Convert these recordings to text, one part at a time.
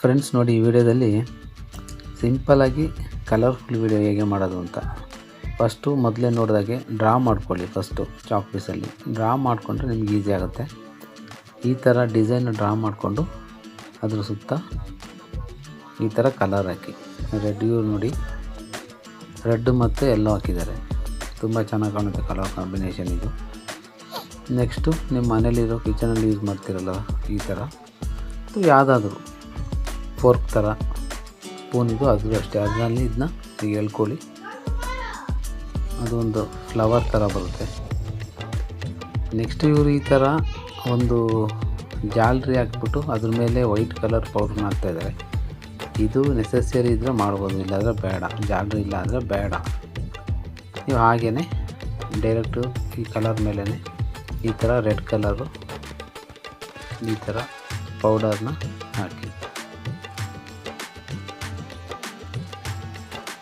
Friends ನೋಡಿ ಈ ವಿಡಿಯೋದಲ್ಲಿ ಸಿಂಪಲಾಗಿ ಕಲರ್ಫುಲ್ ವಿಡಿಯೋ ಹೇಗೆ ಮಾಡೋದು ಅಂತ. ಫಸ್ಟು ಮೊದಲೇ ನೋಡಿದಾಗೆ ಡ್ರಾ ಮಾಡ್ಕೊಳ್ಳಿ ಫಸ್ಟು ಚಾಕ್ ಪೀಸಲ್ಲಿ ಡ್ರಾ ಮಾಡಿಕೊಂಡ್ರೆ ನಿಮ್ಗೆ ಈಸಿ ಆಗುತ್ತೆ. ಈ ಥರ ಡಿಸೈನ್ ಡ್ರಾ ಮಾಡಿಕೊಂಡು ಅದ್ರ ಸುತ್ತ ಈ ಥರ ಕಲರ್ ಹಾಕಿ. ರೆಡ್ ಇವ್ರು ನೋಡಿ ರೆಡ್ ಮತ್ತು ಎಲ್ಲೋ ಹಾಕಿದ್ದಾರೆ. ತುಂಬ ಚೆನ್ನಾಗಿ ಕಾಣುತ್ತೆ ಕಲರ್ ಕಾಂಬಿನೇಷನ್ ಇದು. ನೆಕ್ಸ್ಟು ನಿಮ್ಮ ಮನೇಲಿರೋ ಕಿಚನಲ್ಲಿ ಯೂಸ್ ಮಾಡ್ತಿರಲ್ಲ ಈ ಥರ ಯಾವುದಾದ್ರೂ ಫೋರ್ಕ್ ಥರ ಇದು ಅದು ಅಷ್ಟೇ. ಅದರಲ್ಲಿ ಇದನ್ನ ಈಗ ಎಳ್ಕೊಳ್ಳಿ. ಅದೊಂದು ಫ್ಲವರ್ ಥರ ಬರುತ್ತೆ. ನೆಕ್ಸ್ಟ್ ಇವರು ಈ ಥರ ಒಂದು ಜಾಲ್ರಿ ಹಾಕ್ಬಿಟ್ಟು ಅದ್ರ ಮೇಲೆ ವೈಟ್ ಕಲರ್ ಪೌಡ್ರ್ ಹಾಕ್ತಾಯಿದ್ದಾರೆ ಇದು ನೆಸೆಸರಿ ಇದ್ದರೆ ಮಾಡ್ಬೋದು, ಇಲ್ಲಾಂದರೆ ಬೇಡ. ಜಾಲ್ರಿ ಇಲ್ಲ ಅಂದರೆ ಬೇಡ. ನೀವು ಹಾಗೇ ಡೈರೆಕ್ಟು ಈ ಕಲರ್ ಮೇಲೇ ಈ ಥರ ರೆಡ್ ಕಲರು ಈ ಥರ ಪೌಡರ್ನ ಹಾಕಿ.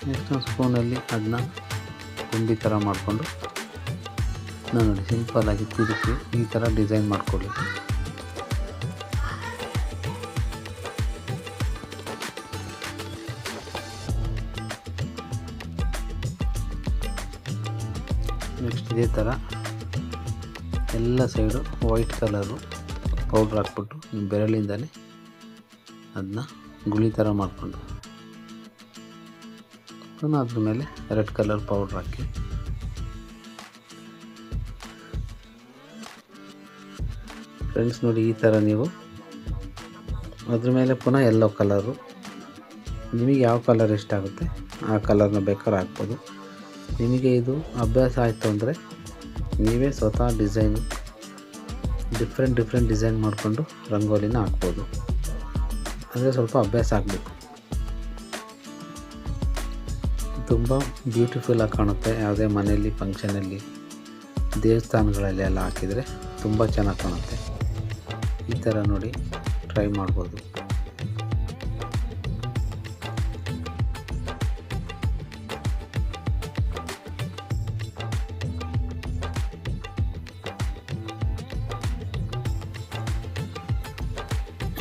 ನೆಕ್ಸ್ಟ್ ಒಂದು ಸ್ಪೂನಲ್ಲಿ ಅದನ್ನ ಗುಂಡಿ ಥರ ಮಾಡಿಕೊಂಡು ನಾನು ನೋಡಿ ಸಿಂಪಲ್ಲಾಗಿ ತಿರುಗಿ ಈ ಥರ ಡಿಸೈನ್ ಮಾಡಿಕೊಳ್ಳಿ. ನೆಕ್ಸ್ಟ್ ಇದೇ ಥರ ಎಲ್ಲ ಸೈಡು ವೈಟ್ ಕಲರು ಪೌಡ್ರ್ ಹಾಕ್ಬಿಟ್ಟು ಬೆರಳಿಂದಲೇ ಅದನ್ನ ಗುಳಿ ಥರ ಮಾಡಿಕೊಂಡು. ಪುನಃ ಅದ್ರ ಮೇಲೆ ರೆಡ್ ಕಲರ್ ಪೌಡ್ರ್ ಹಾಕಿ. ಫ್ರೆಂಡ್ಸ್ ನೋಡಿ ಈ ಥರ ನೀವು. ಅದ್ರ ಮೇಲೆ ಪುನಃ ಎಲ್ಲೋ ಕಲರು ನಿಮಗೆ ಯಾವ ಕಲರ್ ಇಷ್ಟ ಆಗುತ್ತೆ, ಆ ಕಲರ್ನ ಬೇಕಾದ್ರೆ ಹಾಕ್ಬೋದು. ನಿಮಗೆ ಇದು ಅಭ್ಯಾಸ ಆಯಿತು ಅಂದರೆ ನೀವೇ ಸ್ವತಃ ಡಿಸೈನ್ ಡಿಫ್ರೆಂಟ್ ಡಿಫ್ರೆಂಟ್ ಡಿಸೈನ್ ಮಾಡಿಕೊಂಡು ರಂಗೋಲಿನ ಹಾಕ್ಬೋದು. ಅಂದರೆ ಸ್ವಲ್ಪ ಅಭ್ಯಾಸ ಆಗಬೇಕು. ತುಂಬ ಬ್ಯೂಟಿಫುಲ್ಲಾಗಿ ಕಾಣುತ್ತೆ. ಯಾವುದೇ ಮನೆಯಲ್ಲಿ ಫಂಕ್ಷನಲ್ಲಿ ದೇವಸ್ಥಾನಗಳಲ್ಲಿ ಎಲ್ಲ ಹಾಕಿದರೆ ತುಂಬ ಚೆನ್ನಾಗಿ ಕಾಣುತ್ತೆ. ಈ ಥರ ನೋಡಿ ಟ್ರೈ ಮಾಡ್ಬೋದು.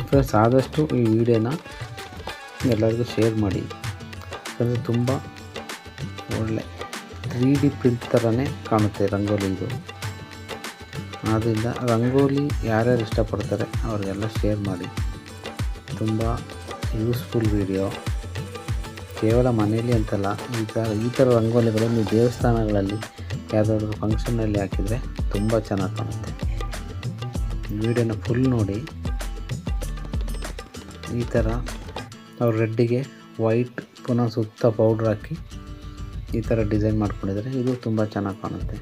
ಫ್ರೆಂಡ್ಸ್ ಆದಷ್ಟು ಈ ವಿಡಿಯೋನ ಎಲ್ಲರಿಗೂ ಶೇರ್ ಮಾಡಿ. ಯಾಕಂದರೆ ತುಂಬ ಒಳ್ಳೆ ತ್ರೀ ಡಿ ಪ್ರಿಂಟ್ ಥರನೇ ಕಾಣುತ್ತೆ ರಂಗೋಲಿ ಆದ್ದರಿಂದ ರಂಗೋಲಿ ಯಾರ್ಯಾರು ಇಷ್ಟಪಡ್ತಾರೆ ಅವರಿಗೆಲ್ಲ ಶೇರ್ ಮಾಡಿ. ತುಂಬ ಯೂಸ್ಫುಲ್ ವಿಡಿಯೋ ಕೇವಲ ಮನೆಯಲ್ಲಿ ಅಂತಲ್ಲ, ಈ ಥರ ಈ ಥರ ರಂಗೋಲಿಗಳು ನೀವು ದೇವಸ್ಥಾನಗಳಲ್ಲಿ ಯಾವುದಾದ್ರೂ ಫಂಕ್ಷನಲ್ಲಿ ಹಾಕಿದರೆ ತುಂಬ ಚೆನ್ನಾಗಿ ಕಾಣುತ್ತೆ. ವಿಡಿಯೋನ ಫುಲ್ ನೋಡಿ. ಈ ಥರ ಅವ್ರು ರೆಡ್ಡಿಗೆ ವೈಟ್ ಪುನಃ ಸುತ್ತ ಪೌಡ್ರ್ ಹಾಕಿ ಈ ಥರ ಡಿಸೈನ್ ಮಾಡ್ಕೊಂಡಿದ್ದಾರೆ ಇದು ತುಂಬ ಚೆನ್ನಾಗಿ ಕಾಣುತ್ತೆ.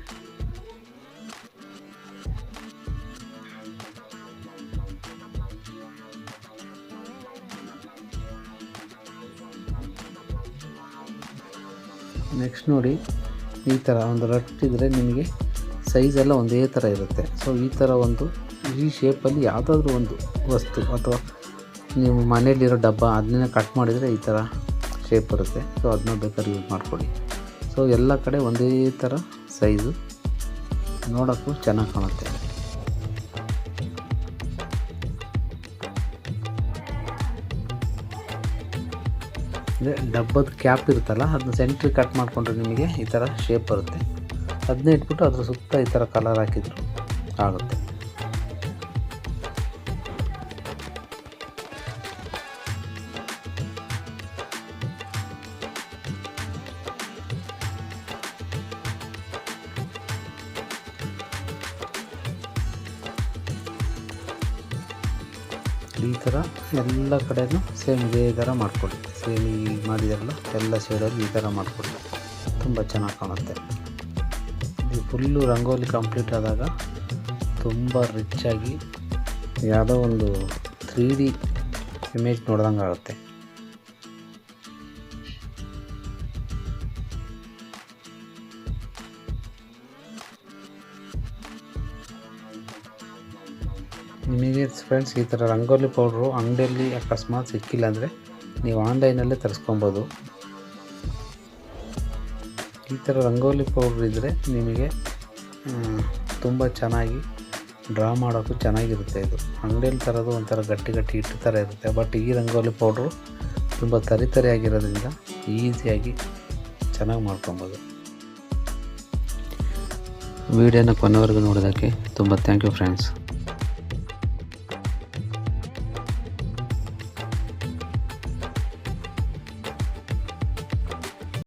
ನೆಕ್ಸ್ಟ್ ನೋಡಿ, ಈ ಥರ ಒಂದು ರಟ್ಟಿದ್ರೆ ನಿಮಗೆ ಸೈಜ್ ಎಲ್ಲ ಒಂದೇ ಥರ ಇರುತ್ತೆ. ಸೊ ಈ ಥರ ಒಂದು ಈ ಶೇಪಲ್ಲಿ ಯಾವುದಾದ್ರೂ ಒಂದು ವಸ್ತು ಅಥವಾ ನೀವು ಮನೇಲಿರೋ ಡಬ್ಬ, ಅದನ್ನೇ ಕಟ್ ಮಾಡಿದರೆ ಈ ಥರ ಶೇಪ್ ಬರುತ್ತೆ. ಸೊ ಅದನ್ನ ಬೇಕಾದ್ರೆ ಯೂಸ್ ಮಾಡ್ಕೊಳ್ಳಿ. ಸೊ ಎಲ್ಲ ಕಡೆ ಒಂದೇ ಥರ ಸೈಜು ನೋಡೋಕ್ಕೂ ಚೆನ್ನಾಗಿ ಕಾಣುತ್ತೆ. ಅಂದರೆ ಡಬ್ಬದ ಕ್ಯಾಪ್ ಇರುತ್ತಲ್ಲ ಅದನ್ನ ಸೆಂಟ್ರಿ ಕಟ್ ಮಾಡಿಕೊಂಡ್ರೆ ನಿಮಗೆ ಈ ಥರ ಶೇಪ್ ಬರುತ್ತೆ. ಅದನ್ನೇ ಇಟ್ಬಿಟ್ಟು ಅದ್ರ ಸುತ್ತ ಈ ಥರ ಕಲರ್ ಹಾಕಿದ್ರು ಆಗುತ್ತೆ. ಈ ಥರ ಎಲ್ಲ ಕಡೆಯೂ ಸೇಮ್ ಇದೇ ಥರ ಮಾಡಿಕೊಡಿ. ಸೇಮ್ ಈ ಮಾಡಿದಾರಲ್ಲ ಎಲ್ಲ ಸೈಡಲ್ಲಿ ಈ ಥರ ಮಾಡಿಕೊಡಿ. ತುಂಬ ಚೆನ್ನಾಗಿ ಕಾಣುತ್ತೆ. ಇದು ಫುಲ್ಲು ರಂಗೋಲಿ ಕಂಪ್ಲೀಟ್ ಆದಾಗ ತುಂಬ ರಿಚ್ಚಾಗಿ ಯಾವುದೋ ಒಂದು ತ್ರೀ ಡಿ ಇಮೇಜ್ ನೋಡ್ದಂಗೆ ಆಗುತ್ತೆ ನಿಮಗೆ ಫ್ರೆಂಡ್ಸ್, ಈ ಥರ ರಂಗೋಲಿ ಪೌಡ್ರು ಅಂಗಡಿಯಲ್ಲಿ ಅಕಸ್ಮಾತ್ ಸಿಕ್ಕಿಲ್ಲ ಅಂದರೆ ನೀವು ಆನ್ಲೈನಲ್ಲೇ ತರಿಸ್ಕೊಬೋದು. ಈ ಥರ ರಂಗೋಲಿ ಪೌಡ್ರ್ ಇದ್ದರೆ ನಿಮಗೆ ತುಂಬ ಚೆನ್ನಾಗಿ ಡ್ರಾ ಮಾಡೋಕ್ಕೂ ಚೆನ್ನಾಗಿರುತ್ತೆ ಇದು. ಅಂಗಡಿಯಲ್ಲಿ ತರೋದು ಒಂಥರ ಗಟ್ಟಿ ಗಟ್ಟಿ ಇಟ್ಟು ಥರ ಇರುತ್ತೆ. ಬಟ್ ಈ ರಂಗೋಲಿ ಪೌಡ್ರು ತುಂಬ ತರಿ ತರಿಯಾಗಿರೋದ್ರಿಂದ ಈಸಿಯಾಗಿ ಚೆನ್ನಾಗಿ ಮಾಡ್ಕೊಬೋದು. ವಿಡಿಯೋನ ಕೊನೆವರೆಗೂ ನೋಡೋದಕ್ಕೆ ತುಂಬ ಥ್ಯಾಂಕ್ ಯು ಫ್ರೆಂಡ್ಸ್